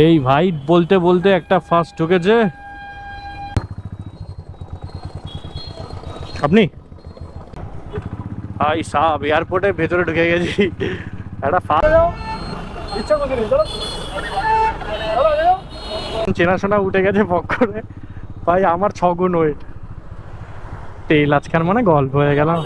এই ভাই বলতে বলতে একটা ফার্স্ট ঢুকেছে। আপনি? ভাই সাহ এয়ারপোর্টের ভেতরে ঢুকে গেছি। একটা চেনাশোনা উঠে গেছে পক্ষরে ভাই আমার ছগুণ ওয়েট তেল আজকাল মানে গল্প হয়ে গেলাম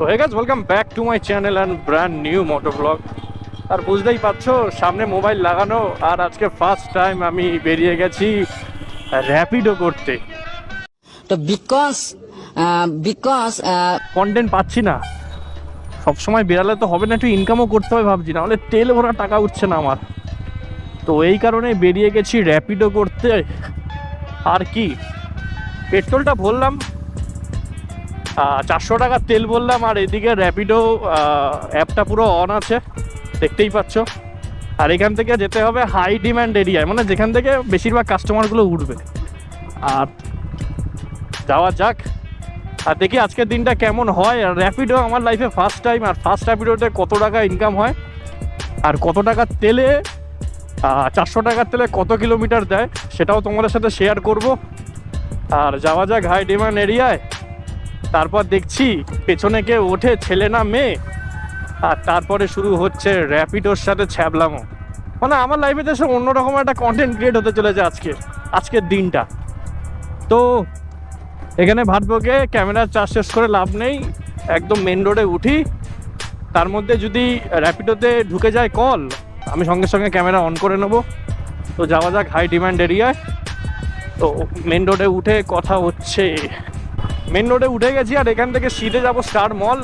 so hey guys welcome back to my channel and brand new moto vlog আর বুঝতেই পারছ সামনে মোবাইল লাগানো আর আজকে ফার্স্ট টাইম আমি বেরিয়ে গেছি র্যাপিডো করতে। তো বিকজ বিকজ কন্টেন্ট পাচ্ছি না। সবসময় বেরালে তো হবে না একটু ইনকামও করতে হবে ভাবছি না হলে তেল ভরা টাকা উঠছে না আমার। তো এই কারণে বেরিয়ে গেছি র্যাপিডো করতে। আর কি? পেট্রোলটা ভরলাম। চারশো টাকার তেল বললাম, আর এদিকে র্যাপিডো অ্যাপটা পুরো অন আছে, দেখতেই পাচ্ছ। আর এখান থেকে যেতে হবে হাই ডিম্যান্ড এরিয়ায় মানে যেখান থেকে বেশিরভাগ কাস্টমারগুলো উঠবে। আর যাওয়া যাক। আর দেখি আজকের দিনটা কেমন হয়। আর র্যাপিডো আমার লাইফে ফার্স্ট টাইম আর ফার্স্ট র্যাপিডোতে কত টাকা ইনকাম হয়, আর কত টাকার তেলে চারশো টাকার তেলে কত কিলোমিটার দেয়, সেটাও তোমাদের সাথে শেয়ার করব। আর যাওয়া যাক হাই ডিমান্ড এরিয়ায় তারপর দেখছি পেছনে কে ওঠে ছেলে না মেয়ে। আর তারপরে শুরু হচ্ছে র্যাপিডোর সাথে ছ্যাবলামো। মানে আমার লাইফে তো অন্যরকম একটা কন্টেন্ট ক্রিয়েট হতে চলেছে আজকে, আজকের দিনটা। তো এখানে ভাববোকে ক্যামেরা চার্জ শেষ করে লাভ নেই, একদম মেন রোডে উঠি। তার মধ্যে যদি র্যাপিডোতে ঢুকে যায় কল আমি সঙ্গে সঙ্গে ক্যামেরা অন করে নেব। তো যাওয়া যাক হাই ডিমান্ড এরিয়ায় তো মেন রোডে উঠে কথা হচ্ছে মেন রোডে উঠে গেছি আর এখান থেকে সিটে যাব স্টার মল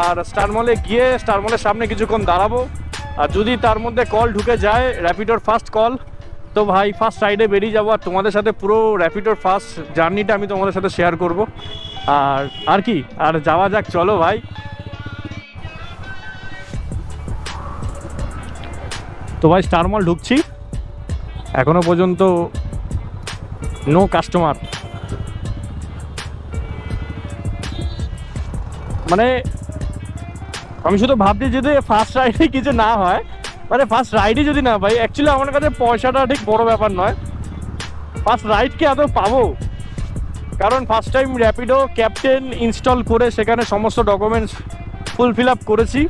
আর স্টার মলে গিয়ে স্টার মলের সামনে কিছুক্ষণ দাঁড়াবো। আর যদি তার মধ্যে কল ঢুকে যায় র্যাপিডোর ফার্স্ট কল তো ভাই ফার্স্ট রাইডে বেরিয়ে যাব। আর তোমাদের সাথে পুরো র্যাপিডোর ফার্স্ট জার্নিটা আমি তোমাদের সাথে শেয়ার করব। আর আর কি? আর যাওয়া যাক, চলো ভাই। তো ভাই স্টার মল ঢুকছি। এখনও পর্যন্ত নো কাস্টমার মানে আমি শুধু ভাবছি যদি ফার্স্ট রাইডে কিছু না হয় মানে ফার্স্ট রাইডই যদি না পাই অ্যাকচুয়ালি আমার কাছে পয়সাটা ঠিক বড় ব্যাপার নয়। ফার্স্ট রাইডকে আদৌ পাবো? কারণ first time Rapido captain install করে সেখানে সমস্ত ডকুমেন্টস ফুল ফিল আপ করেছি।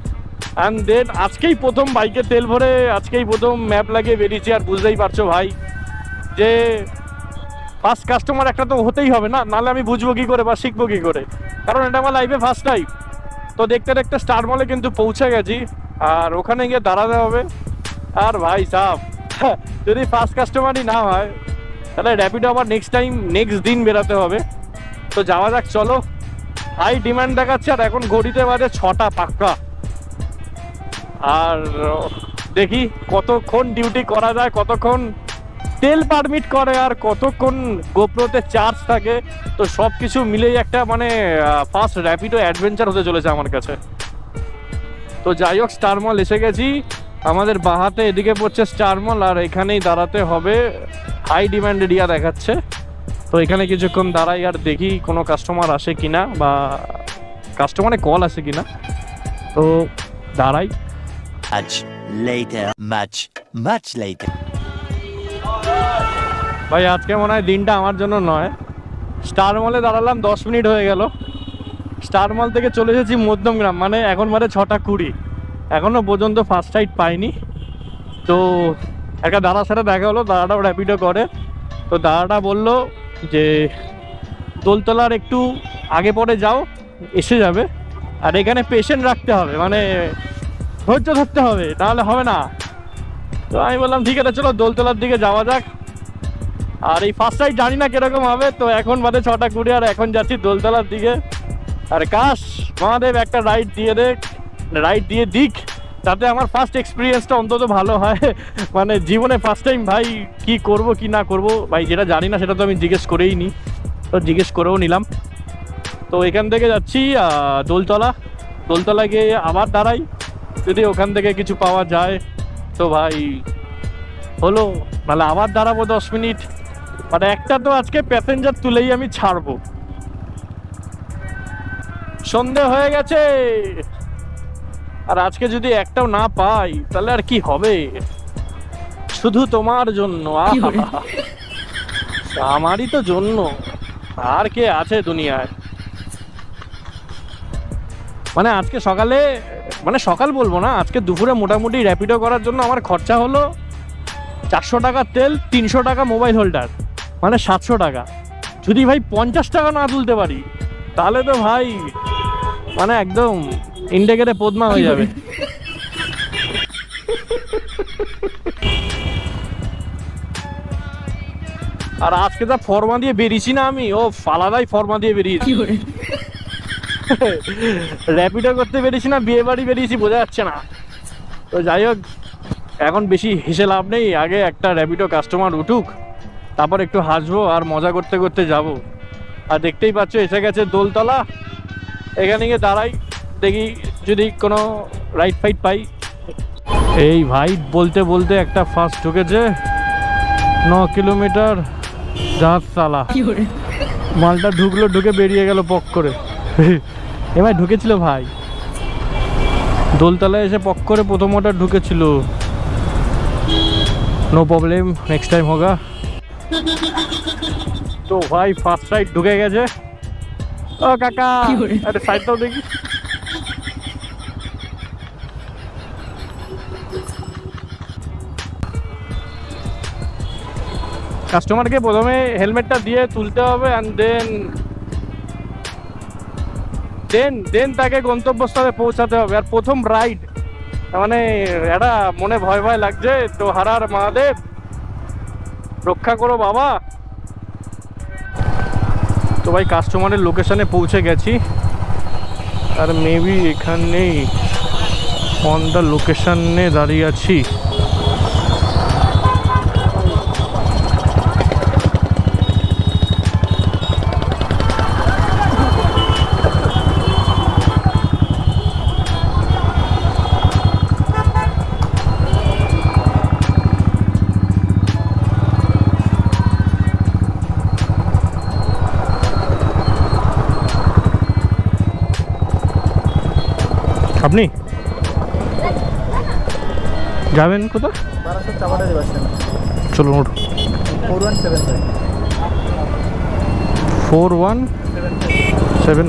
অ্যান্ড দেন আজকেই প্রথম বাইকে তেল ভরে, আজকেই প্রথম ম্যাপ লাগিয়ে বেরিয়েছি। আর বুঝতেই পারছ ভাই, যে ফার্স্ট কাস্টমার একটা তো হতেই হবে না, নাহলে আমি বুঝব কী করে বা শিখব কী করে। কারণ এটা আমার লাইফে ফার্স্ট টাইম তো দেখতে দেখতে স্টার মলে কিন্তু পৌঁছে গেছি। আর ওখানে গিয়ে দাঁড়াতে হবে। আর ভাই সাহ যদি ফার্স্ট কাস্টমারই না হয়, তাহলে র্যাপিডো আবার নেক্সট টাইম নেক্সট দিন বেরাতে হবে। তো যাওয়া যাক, চলো। হাই ডিমান্ড দেখাচ্ছে, আর এখন ঘড়িতে বাজে ছটা পাক্কা। আর দেখি কতক্ষণ ডিউটি করা যায়, কতক্ষণ তেল পারমিট করে আর কতক্ষণ গোপ্রোতে চার্জ থাকে তো সব কিছু মিলেই একটা মানে ফার্স্ট র্যাপিডো অ্যাডভেঞ্চার হতে চলেছে আমার কাছে। তো যাই হোক স্টার মল এসে গেছি। আমাদের বাহাতে এদিকে পড়ছে স্টার মল আর এখানেই দাঁড়াতে হবে। হাই ডিমান্ড এরিয়া দেখাচ্ছে। তো এখানে কিছুক্ষণ দাঁড়াই আর দেখি কোনো কাস্টমার আসে কিনা বা কাস্টমারে কল আসে কিনা। তো দাঁড়াই। Much later, much much later. ভাই, আজকে মনে হয় দিনটা আমার জন্য নয়। স্টার মলে দাঁড়ালাম, দশ মিনিট হয়ে গেল। স্টার মল থেকে চলে এসেছি মধ্যমগ্রাম মানে এখন মানে ছটা কুড়ি। এখনও পর্যন্ত ফার্স্ট রাইড পাইনি। তো একটা দাদার সাথে দেখা হলো, দাদাটাও র্যাপিডো করে। তো দাদাটা বলল যে, দোলতলার একটু আগে পরে যাও, এসে যাবে। আর এখানে পেশেন্ট রাখতে হবে মানে ধৈর্য ধরতে হবে, তাহলে হবে না। তো আমি বললাম, ঠিক আছে, চলো দোলতলার দিকে যাওয়া যাক। আর এই ফার্স্ট রাইড জানি না কীরকম হবে, তো এখন বাদে ছটা কুড়ি আর এখন যাচ্ছি দোলতলার দিকে। আর কাশ, মহাদেব, একটা রাইড দিয়ে দেখ রাইড দিয়ে দিক। তাতে আমার ফার্স্ট এক্সপিরিয়েন্সটা অন্তত ভালো হয়। মানে জীবনে ফার্স্ট টাইম ভাই কি করব, কি না করব, ভাই যেটা জানি না সেটা তো আমি জিজ্ঞেস করেই নি। তো জিজ্ঞেস করেও নিলাম। তো এখান থেকে যাচ্ছি দোলতলা। দোলতলা গিয়ে আবার দাঁড়াই। যদি ওখান থেকে কিছু পাওয়া যায়, তো ভাই হলো মানে আবার দাঁড়াবো দশ মিনিট। মানে একটা তো আজকে প্যাসেঞ্জার তুলেই আমি ছাড়বো। সন্ধে হয়ে গেছে। আর আজকে যদি একটাও না পাই তাহলে আর কি হবে? শুধু তোমার জন্য আমারই তো জন্য। আর কে আছে দুনিয়ায়? মানে আজকে সকালে মানে সকাল বলব না আজকে দুপুরে মোটামুটি র্যাপিডো করার জন্য আমার খরচা হলো চারশো টাকা তেল তিনশো টাকা মোবাইল হোল্ডার মানে সাতশো টাকা। যদি ভাই পঞ্চাশ টাকা না তুলতে পারি তাহলে তো ভাই মানে একদম ইন্ডিকেটে পদ্মা হয়ে যাবে। আর আজকে যা ফর্মা দিয়ে বেরিয়েছি না আমি ও ফালাদাই ফর্মা দিয়ে বেরিয়েছি। র্যাপিডো করতে বেরিয়েছি না বিয়ে বাড়ি বেরিয়েছি বোঝা যাচ্ছে না। তো যাই হোক এখন বেশি হেসে লাভ নেই আগে একটা র্যাপিডো কাস্টমার উঠুক তারপর একটু হাসবো আর মজা করতে করতে যাব। আর দেখতেই পাচ্ছ এসে গেছে দোলতলা। এখানে গিয়ে দাঁড়াই দেখি যদি কোনো রাইট ফাইট পাই। এই ভাই বলতে বলতে একটা ফার্স্ট ঢুকেছে। ন কিলোমিটার জাহাজ মালটা ঢুকলো ঢুকে বেরিয়ে গেল পক করে। এবার ঢুকেছিল ভাই। দোলতলায় এসে পক করে প্রথম ওটা ঢুকেছিল। নো প্রবলেম নেক্সট টাইম হোগা। তো ভাই ফার্স্ট সাইড ঢুকে গেছে। ও কাকা আরে সাইডটাও দেখি। কাস্টমারকে প্রথমে হেলমেটটা দিয়ে তুলতে হবে অ্যান্ড দেন দেন দেন তাকে গন্তব্যস্থলে পৌঁছাতে হবে। আর প্রথম রাইড মানে এটা মনে ভয় ভয় লাগছে। তো হারার মহাদেব রক্ষা করো বাবা তো ভাই কাস্টমারের লোকেশানে পৌঁছে গেছি। আর মেবি এখানেই অন দ্য লোকেশানে দাঁড়িয়ে আছি। যাবেন কোথায়? স্ট্যান্ড চলুন উঠুন ফোর ওয়ান সেভেন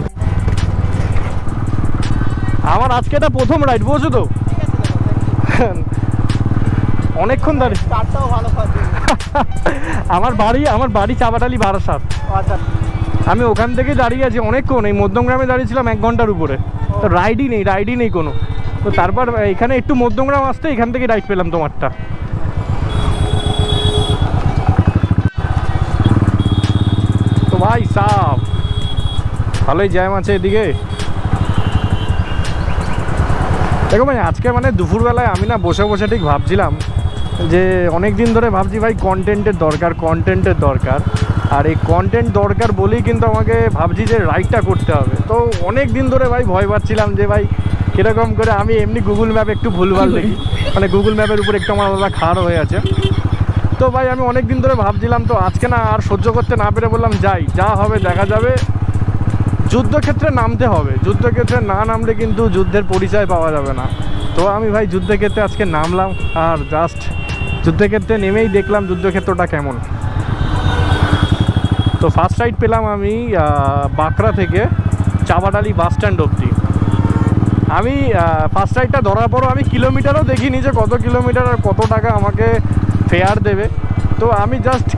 আমার আজকে এটা প্রথম রাইড বুঝছ তো? অনেকক্ষণ দাঁড়িয়ে আমার বাড়ি আমার বাড়ি চাপাটালি বারাসাত। আচ্ছা। আমি ওখান থেকে দাঁড়িয়ে আছি অনেকক্ষণ এই মধ্যমগ্রামে দাঁড়িয়েছিলাম এক ঘণ্টার উপরে। তো রাইডই নেই রাইডই নেই কোনো। তো তারপর এখানে একটু মধ্যমগ্রাম আসতে এখান থেকে রাইড পেলাম তোমারটা। তো ভাই, সাপ। ভালোই জ্যাম আছে এদিকে। দেখো ভাই, আজকে মানে দুপুরবেলায় আমি না বসে বসে ঠিক ভাবছিলাম যে অনেক দিন ধরে ভাবছি ভাই কন্টেন্টের দরকার কন্টেন্টের দরকার। আর এই কন্টেন্ট দরকার বলেই কিন্তু আমাকে ভাবছি যে রাইডটা করতে হবে। তো অনেক দিন ধরে ভাই ভয় পাচ্ছিলাম যে ভাই কীরকম করে আমি এমনি গুগল ম্যাপ একটু ভুলভাল দেখি। মানে গুগল ম্যাপের উপর একটু আমার আলাদা খাড় হয়ে আছে। তো ভাই, আমি অনেক দিন ধরে ভাবছিলাম তো আজকে না আর সহ্য করতে না পেরে বললাম, যাই, যা হবে দেখা যাবে। যুদ্ধক্ষেত্রে নামতে হবে। যুদ্ধক্ষেত্রে না নামলে কিন্তু যুদ্ধের পরিচয় পাওয়া যাবে না। তো আমি ভাই, যুদ্ধক্ষেত্রে আজকে নামলাম আর জাস্ট যুদ্ধক্ষেত্রে নেমেই দেখলাম যুদ্ধক্ষেত্রটা কেমন। তো ফার্স্ট রাইড পেলাম আমি বাঁকড়া থেকে চাবাডালি বাস স্ট্যান্ড অবধি। আমি ফার্স্ট রাইডটা ধরার পরও আমি কিলোমিটারও দেখিনি যে কত কিলোমিটার আর কত টাকা আমাকে ফেয়ার দেবে। তো আমি জাস্ট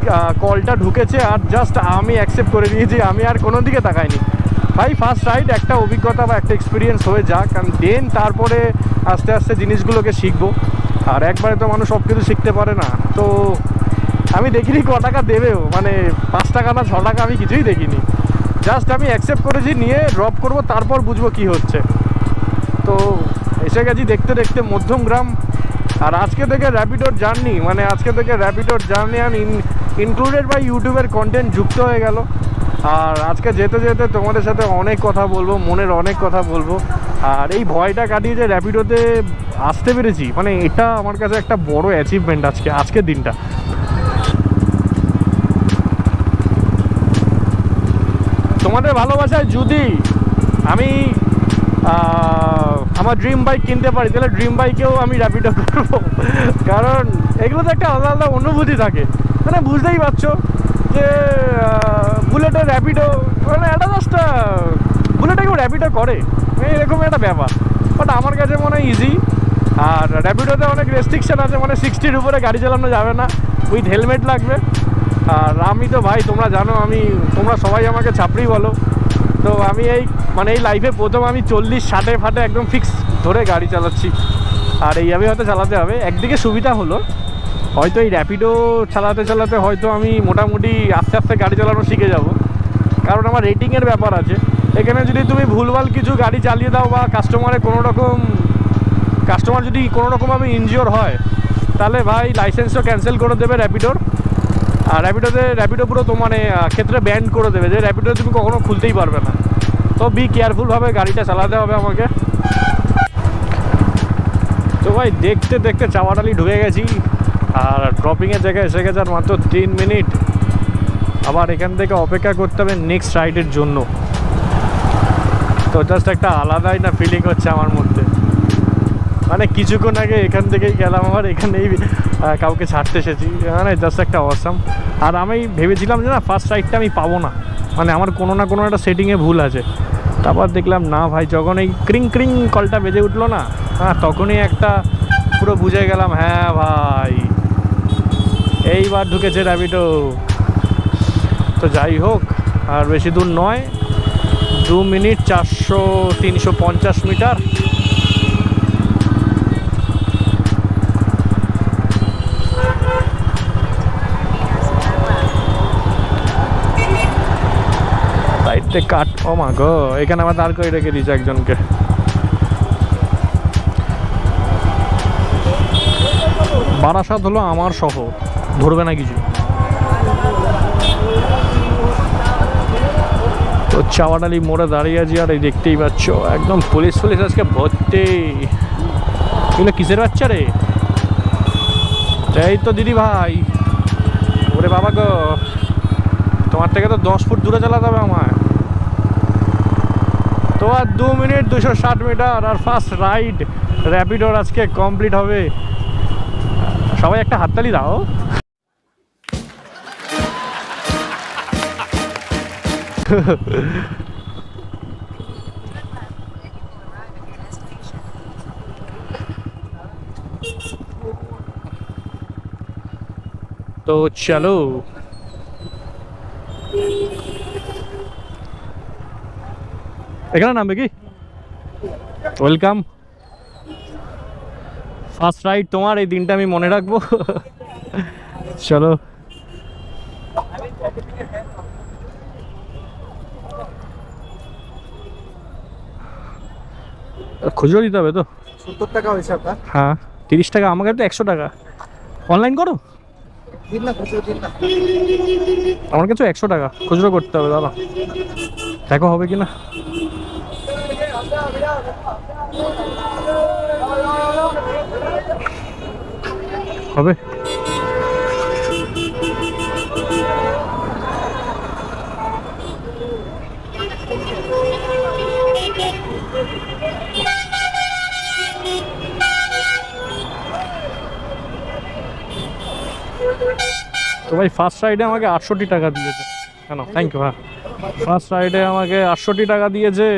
কলটা ঢুকেছে আর জাস্ট আমি অ্যাকসেপ্ট করে নিয়েছি আমি আর কোনো দিকে তাকাইনি। ভাই ফার্স্ট রাইড একটা অভিজ্ঞতা বা একটা এক্সপিরিয়েন্স হয়ে যাক কারণ দেন তারপরে আস্তে আস্তে জিনিসগুলোকে শিখব। আর একবারে তো মানুষ সব কিছু শিখতে পারে না। তো আমি দেখিনি ক টাকা দেবেও মানে পাঁচ টাকা না ছ টাকা আমি কিছুই দেখিনি। জাস্ট আমি অ্যাকসেপ্ট করেছি, নিয়ে ড্রপ করব, তারপর বুঝব কি হচ্ছে। তো এসে গেছি দেখতে দেখতে মধ্যমগ্রাম। আর আজকে থেকে র্যাপিডোর জার্নি মানে আজকে থেকে র্যাপিডোর জার্নি আমি ইনক্লুডেড বাই ইউটিউবের কন্টেন্ট যুক্ত হয়ে গেল। আর আজকে যেতে যেতে তোমাদের সাথে অনেক কথা বলব, মনের অনেক কথা বলব। আর এই ভয়টা কাটিয়ে যে র্যাপিডোতে আসতে পেরেছি মানে এটা আমার কাছে একটা বড় অ্যাচিভমেন্ট আজকে আজকের দিনটা। তোমাদের ভালোবাসায় যদি আমি আমার ড্রিম বাইক কিনতে পারি, তাহলে ড্রিম বাইকেও আমি র্যাপিডো করব। কারণ এগুলো তো একটা আলাদা আলাদা অনুভূতি থাকে। মানে বুঝতেই পারছ যে বুলেটের র্যাপিডো মানে একটা জাস্ট বুলেটে কেউ র্যাপিডো করে। এরকম একটা ব্যাপার। বাট আমার কাছে মনে হয় ইজি আর র্যাপিডোতে অনেক রেস্ট্রিকশান আছে মানে সিক্সটির উপরে গাড়ি চালানো যাবে না। উইথ হেলমেট লাগবে। আর আমি তো ভাই, তোমরা জানো, আমি, তোমরা সবাই আমাকে ছাপড়ি বলো। তো আমি এই মানে এই লাইফে প্রথম আমি চল্লিশ ষাটে ফাটে একদম ফিক্স ধরে গাড়ি চালাচ্ছি। আর এইভাবে হয়তো চালাতে হবে। একদিকে সুবিধা হলো, হয়তো এই র্যাপিডো চালাতে চালাতে হয়তো আমি মোটামুটি আস্তে আস্তে গাড়ি চালানো শিখে যাব। কারণ আমার রেটিংয়ের ব্যাপার আছে। এখানে যদি তুমি ভুলভাল কিছু গাড়ি চালিয়ে দাও বা কাস্টমারে কোনো রকম কাস্টমার যদি কোনো রকমভাবে ইনজিওর হয়, তাহলে ভাই লাইসেন্সও ক্যান্সেল করে দেবে র্যাপিডোর র্যাপিডোতে র্যাপিডো পুরো তো মানে ক্ষেত্রে ব্যান্ড করে দেবে। যে র্যাপিডো তুমি কখনো খুলতেই পারবে না। তো বি কেয়ারফুলভাবে গাড়িটা চালাতে হবে আমাকে। তো ভাই, দেখতে দেখতে চাওয়াটালি ঢুকে গেছি। আর ড্রপিংয়ের জায়গায় এসে গেছে আর মাত্র তিন মিনিট। আবার এখান থেকে অপেক্ষা করতে হবে নেক্সট রাইডের জন্য। তো জাস্ট একটা আলাদাই না ফিলিং হচ্ছে আমার মধ্যে। মানে কিছুক্ষণ আগে এখান থেকেই গেলাম আবার এখানেই কাউকে ছাড়তে এসেছি। মানে জাস্ট একটা অসাম আর আমি ভেবেছিলাম যে না ফার্স্ট রাইডটা আমি পাবো না। মানে আমার কোনো না কোনো একটা সেটিংয়ে ভুল আছে। তারপর দেখলাম, না ভাই, যখন এই ক্রিং ক্রিং কলটা বেজে উঠল না হ্যাঁ তখনই একটা পুরো বুঝে গেলাম হ্যাঁ ভাই, এইবার ঢুকেছে র্যাবিটো তো যাই হোক, আর বেশি দূর নয়, দু মিনিট চারশো তিনশো পঞ্চাশ মিটার। সাইডে কাট ও মা গো, এখানে আবার দাঁড় করে রেখে দিয়েছে একজনকে। বারাসাত হলো আমার শহর, ধরবে না কিছু। তো চাওয়াডালি মোড়ে দাঁড়িয়ে আছি আর এই দেখতেই পাচ্ছ, একদম পুলিশ পুলিশ আজকে ভর্তি। এগুলো কিসের বাচ্চা রে? এই তো দিদি ভাই। ওরে বাবা গো, তোমার থেকে তো দশ ফুট দূরে চালাতে হবে আমায়। তো আর দু মিনিট দুশো ষাট মিটার আর ফার্স্ট রাইড র্যাপিডোর আজকে কমপ্লিট হবে। সবাই একটা হাততালি দাও। তো চলো। এখানে নামবে কি? ওয়েলকাম ফার্স্ট রাইড তোমার এই দিনটা আমি মনে রাখব। চলো। খুচরো দিতে হবে তো? সত্তর টাকা হয়েছে আপনার। হ্যাঁ। তিরিশ টাকা আমাকে তো একশো টাকা। অনলাইন করো। আমার কাছে একশো টাকা। খুচরো করতে হবে দাদা। দেখো হবে কি না হবে? তো ভাই ফার্স্ট রাইডে আমাকে আটষট্টি টাকা দিয়েছে। কেন? থ্যাংক ইউ হ্যাঁ ফার্স্ট রাইডে আমাকে আটষট্টি টাকা দিয়েছে।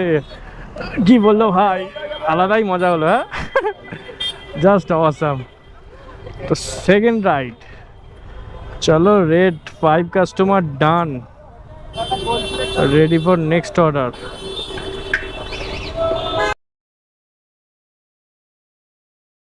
কি বলল ভাই? আলাদাই মজা হলো হ্যাঁ? জাস্ট অসাম তো সেকেন্ড রাইড চলো red five customer done ready for next order